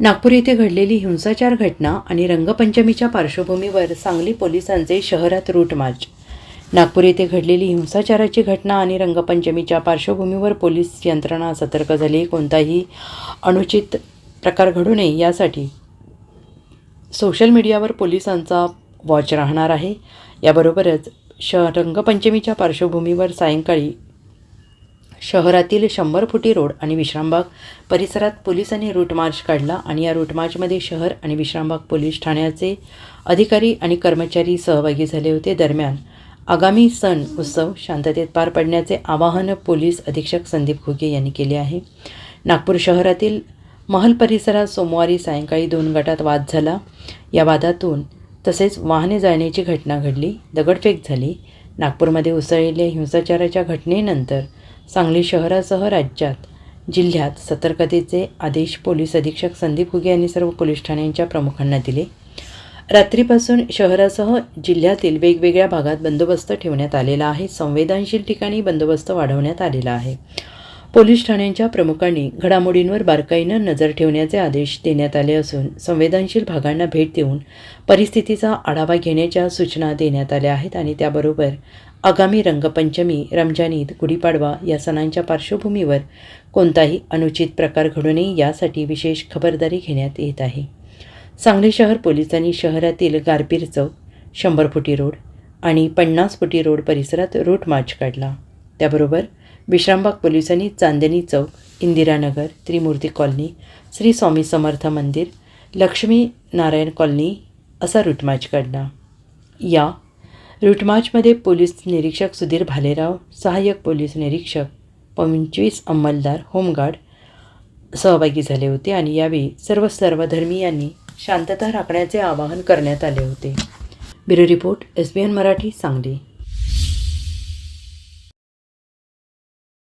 नागपूर येथे घडलेली हिंसाचार घटना आणि रंगपंचमीच्या पार्श्वभूमीवर सांगली पोलिसांचे शहरात रूट मार्च नागपूर येथे घडलेली हिंसाचाराची घटना आणि रंगपंचमीच्या पार्श्वभूमीवर पोलीस यंत्रणा सतर्क झाली. कोणताही अनुचित प्रकार घडू नये यासाठी सोशल मीडियावर पोलिसांचा वॉच राहणार आहे. याबरोबरच श रंगपंचमीच्या पार्श्वभूमीवर सायंकाळी शहरातील शंभर फुटी रोड आणि विश्रामबाग. परिसरात पोलिसांनी रूटमार्च काढला आणि या रूटमार्चमध्ये शहर आणि विश्रामबाग पोलीस ठाण्याचे अधिकारी आणि कर्मचारी सहभागी झाले होते. दरम्यान आगामी सण उत्सव शांततेत पार पडण्याचे आवाहन पोलीस अधीक्षक संदीप घुगे यांनी केले आहे. नागपूर शहरातील महल परिसरात सोमवारी सायंकाळी दोन गटात वाद झाला. या वादातून तसेच वाहने जाळण्याची घटना घडली. दगडफेक झाली. नागपूरमध्ये उसळलेल्या हिंसाचाराच्या घटनेनंतर सांगली शहरासह राज्यात जिल्ह्यात सतर्कतेचे आदेश पोलीस अधीक्षक संदीप घुगे यांनी सर्व पोलीस ठाण्यांच्या प्रमुखांना दिले. रात्रीपासून शहरासह जिल्ह्यातील वेगवेगळ्या भागात बंदोबस्त ठेवण्यात आलेला आहे. संवेदनशील ठिकाणी बंदोबस्त वाढवण्यात आलेला आहे. पोलीस ठाण्यांच्या प्रमुखांनी घडामोडींवर बारकाईनं नजर ठेवण्याचे आदेश देण्यात आले असून संवेदनशील भागांना भेट देऊन परिस्थितीचा आढावा घेण्याच्या सूचना देण्यात आल्या आहेत आणि त्याबरोबर आगामी रंगपंचमी रमजान ईद गुढीपाडवा या सणांच्या पार्श्वभूमीवर कोणताही अनुचित प्रकार घडू नये यासाठी विशेष खबरदारी घेण्यात येत आहे. सांगली शहर पोलिसांनी शहरातील गारपीर चौक शंभर फुटी रोड आणि पन्नास फुटी रोड परिसरात रूट मार्च काढला. त्याबरोबर विश्रामबाग पोलिसांनी चांदणी चौक इंदिरानगर त्रिमूर्ती कॉलनी श्री स्वामी समर्थ मंदिर लक्ष्मी नारायण कॉलनी असा रूटमार्च काढला. या रूटमार्चमध्ये पोलीस निरीक्षक सुधीर भालेराव सहाय्यक पोलीस निरीक्षक पंचवीस अंमलदार होमगार्ड सहभागी झाले होते आणि यावेळी सर्व सर्वधर्मीयांनी शांतता राखण्याचे आवाहन करण्यात आले होते. Bureau report S B N Marathi Sangli.